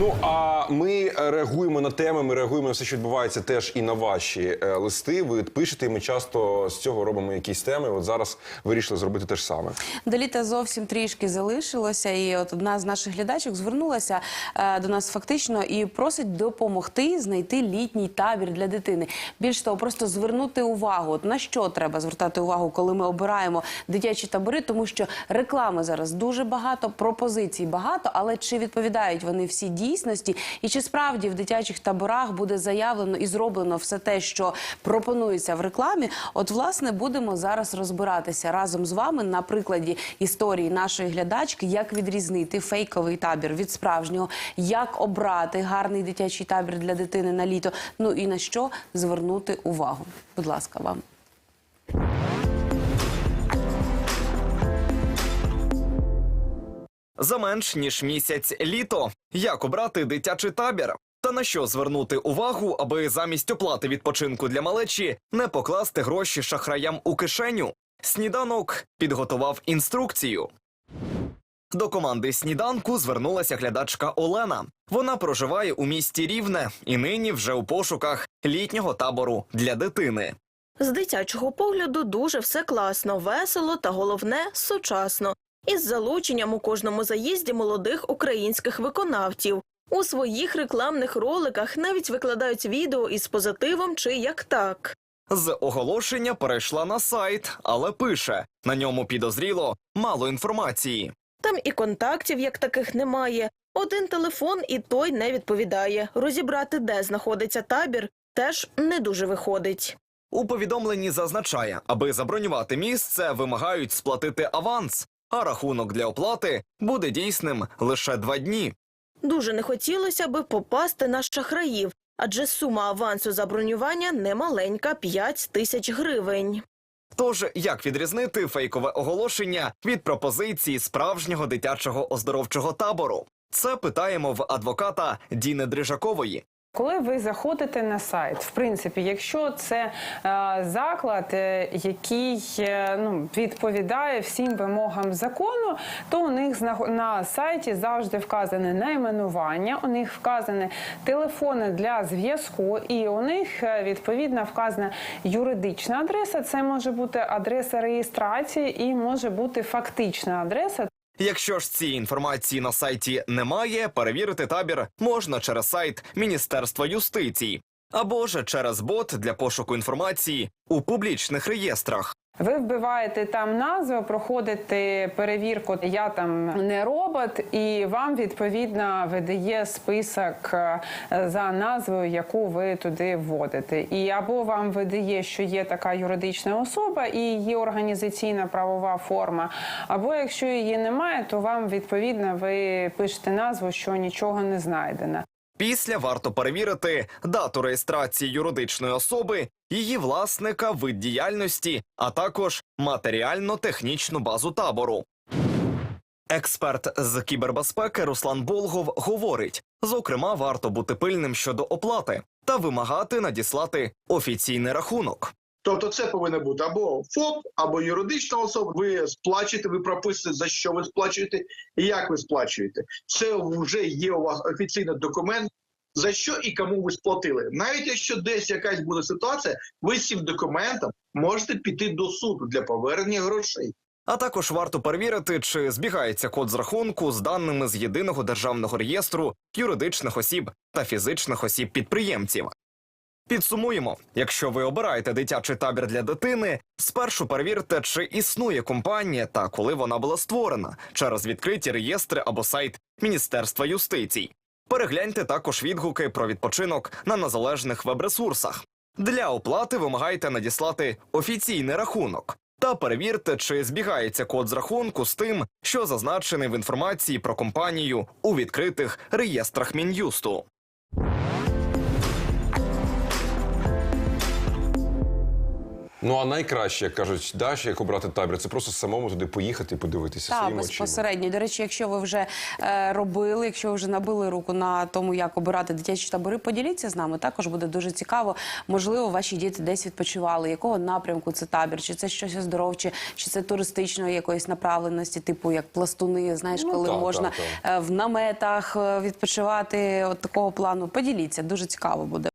Ну а ми реагуємо на теми, ми реагуємо на все, що відбувається, теж і на ваші е, листи. Ви пишете, і ми часто з цього робимо якісь теми. От зараз вирішили зробити те ж саме. До літа зовсім трішки залишилося, і от одна з наших глядачок звернулася е, до нас фактично і просить допомогти знайти літній табір для дитини. Більш того, просто звернути увагу. От на що треба звертати увагу, коли ми обираємо дитячі табори, тому що реклами зараз дуже багато, пропозицій багато, але чи відповідають вони всі дійсності, і чи справді в дитячих таборах буде заявлено і зроблено все те, що пропонується в рекламі? От власне будемо зараз розбиратися разом з вами на прикладі історії нашої глядачки, як відрізнити фейковий табір від справжнього, як обрати гарний дитячий табір для дитини на літо. Ну і на що звернути увагу. Будь ласка, вам. За менш ніж місяць літо. Як обрати дитячий табір? Та на що звернути увагу, аби замість оплати відпочинку для малечі не покласти гроші шахраям у кишеню? Сніданок підготував інструкцію. До команди сніданку звернулася глядачка Олена. Вона проживає у місті Рівне і нині вже у пошуках літнього табору для дитини. З дитячого погляду дуже все класно, весело та головне сучасно. Із залученням у кожному заїзді молодих українських виконавців. У своїх рекламних роликах навіть викладають відео із позитивом чи як так. З оголошення перейшла на сайт, але пише на ньому підозріло мало інформації. Там і контактів як таких немає. Один телефон і той не відповідає. Розібрати, де знаходиться табір, теж не дуже виходить. У повідомленні зазначає, аби забронювати місце, вимагають сплатити аванс, а рахунок для оплати буде дійсним лише два дні. Дуже не хотілося би попасти на шахраїв, адже сума авансу за бронювання немаленька 5 тисяч гривень. Тож як відрізнити фейкове оголошення від пропозиції справжнього дитячого оздоровчого табору? Це питаємо в адвоката Діни Дрижакової. Коли ви заходите на сайт, в принципі, якщо це е, заклад, е, який е, ну, відповідає всім вимогам закону, то у них на сайті завжди вказане найменування, у них вказані телефони для зв'язку, і у них е, відповідно вказана юридична адреса. Це може бути адреса реєстрації і може бути фактична адреса. Якщо ж цієї інформації на сайті немає, перевірити табір можна через сайт Міністерства юстиції або ж через бот для пошуку інформації у публічних реєстрах. Ви вбиваєте там назву, проходите перевірку. Я там не робот, і вам відповідно видає список е, за назвою, яку ви туди вводите. І або вам видає, що є така юридична особа і є організаційна правова форма, або якщо її немає, то вам відповідно ви пишете назву, що нічого не знайдено. Після варто перевірити дату реєстрації юридичної особи, її власника, вид діяльності, а також матеріально-технічну базу табору. Експерт з кібербезпеки Руслан Болгов говорить: зокрема, варто бути пильним щодо оплати та вимагати надіслати офіційний рахунок. Тобто це повинно бути або ФОП, або юридична особа. Ви сплачуєте, ви прописуєте, за що ви сплачуєте і як ви сплачуєте. Це вже є у вас офіційний документ, за що і кому ви сплатили. Навіть якщо десь якась буде ситуація, ви з цим документом можете піти до суду для повернення грошей. А також варто перевірити, чи збігається код з рахунку з даними з єдиного державного реєстру юридичних осіб та фізичних осіб підприємців. Підсумуємо, якщо ви обираєте дитячий табір для дитини, спершу перевірте, чи існує компанія та коли вона була створена через відкриті реєстри або сайт Міністерства юстиції. Перегляньте також відгуки про відпочинок на незалежних веб-ресурсах. Для оплати вимагайте надіслати офіційний рахунок та перевірте, чи збігається код з рахунку з тим, що зазначений в інформації про компанію у відкритих реєстрах Мін'юсту. Ну а найкраще, як кажуть, да, що як обрати табір, це просто самому туди поїхати і подивитися Так, своїми очима. безпосередньо. До речі, якщо ви вже е, робили, якщо ви вже набили руку на тому, як обирати дитячі табори, поділіться з нами. Також буде дуже цікаво. Можливо, ваші діти десь відпочивали. Якого напрямку це табір? Чи це щось оздоровче, чи це туристичної якоїсь направленості, типу як пластуни, знаєш, Ну, коли так, можна так, е, в наметах е, відпочивати от такого плану. Поділіться, дуже цікаво буде.